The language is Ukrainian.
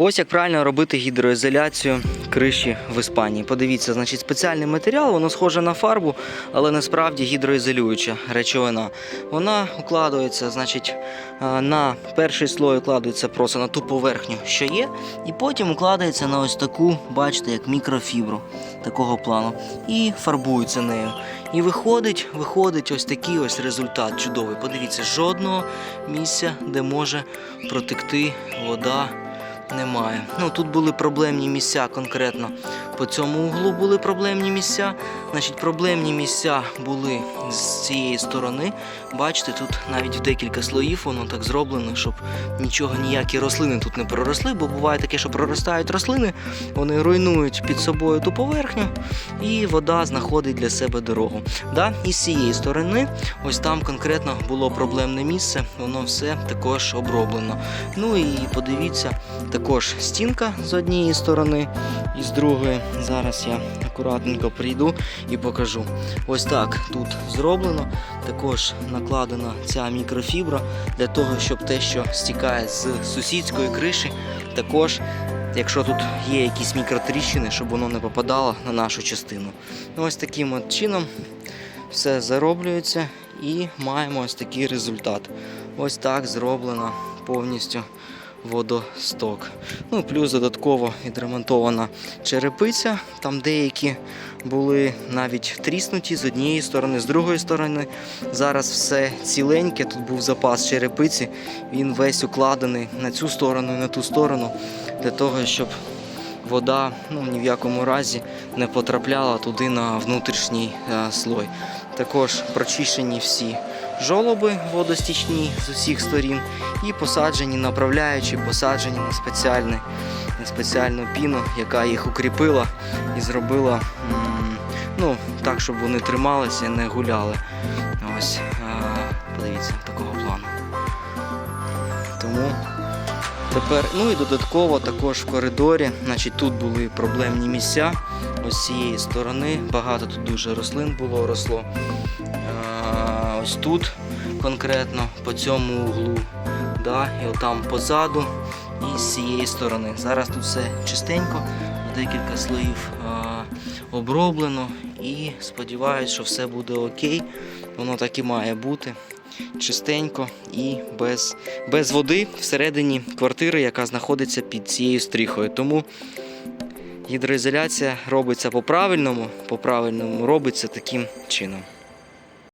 Ось як правильно робити гідроізоляцію криші в Іспанії. Подивіться, значить, спеціальний матеріал, воно схоже на фарбу, але насправді гідроізолююча речовина. Вона укладується, значить, на перший слой укладується просто на ту поверхню, що є, і потім укладається на ось таку, бачите, як мікрофібру такого плану. І фарбується нею. І виходить, виходить ось такий ось результат чудовий. Подивіться, жодного місця, де може протекти вода. Немає. Ну тут були проблемні місця конкретно. По цьому углу були проблемні місця. Значить, проблемні місця були з цієї сторони. Бачите, тут навіть в декілька слоїв воно так зроблено, щоб нічого, ніякі рослини тут не проросли, бо буває таке, що проростають рослини, вони руйнують під собою ту поверхню, і вода знаходить для себе дорогу. Да? І з цієї сторони, ось там конкретно було проблемне місце, воно все також оброблено. Ну і подивіться, також стінка з однієї сторони і з другої. Зараз я акуратненько прийду і покажу. Ось так тут зроблено. Також накладена ця мікрофібра для того, щоб те, що стікає з сусідської криші, також. Якщо тут є якісь мікротріщини, щоб воно не попадало на нашу частину. Ну, Ось таким от чином все зароблюється і маємо ось такий результат. Ось так зроблено повністю водосток. Ну, плюс додатково відремонтована черепиця. Там деякі були навіть тріснуті з однієї сторони, з другої сторони. Зараз все ціленьке. Тут був запас черепиці. Він весь укладений на цю сторону і на ту сторону для того, щоб вода ну, ні в якому разі не потрапляла туди на внутрішній е, слой. Також прочищені всі жолоби водостічні з усіх сторін і посаджені, направляючи, посаджені на, спеціальний, на спеціальну піну, яка їх укріпила і зробила ну, так, щоб вони трималися і не гуляли. Ось, е, подивіться, такого плану. Тому Тепер, ну і додатково також в коридорі, значить тут були проблемні місця. Ось цієї сторони багато тут дуже рослин було росло. Ось тут конкретно по цьому углу. Да, і отам позаду і з цієї сторони. Зараз тут все чистенько, декілька слоїв а, оброблено і сподіваюся, що все буде окей. Воно так і має бути чистенько і без, без води всередині квартири, яка знаходиться під цією стріхою. Тому гідроізоляція робиться по-правильному, по-правильному робиться таким чином.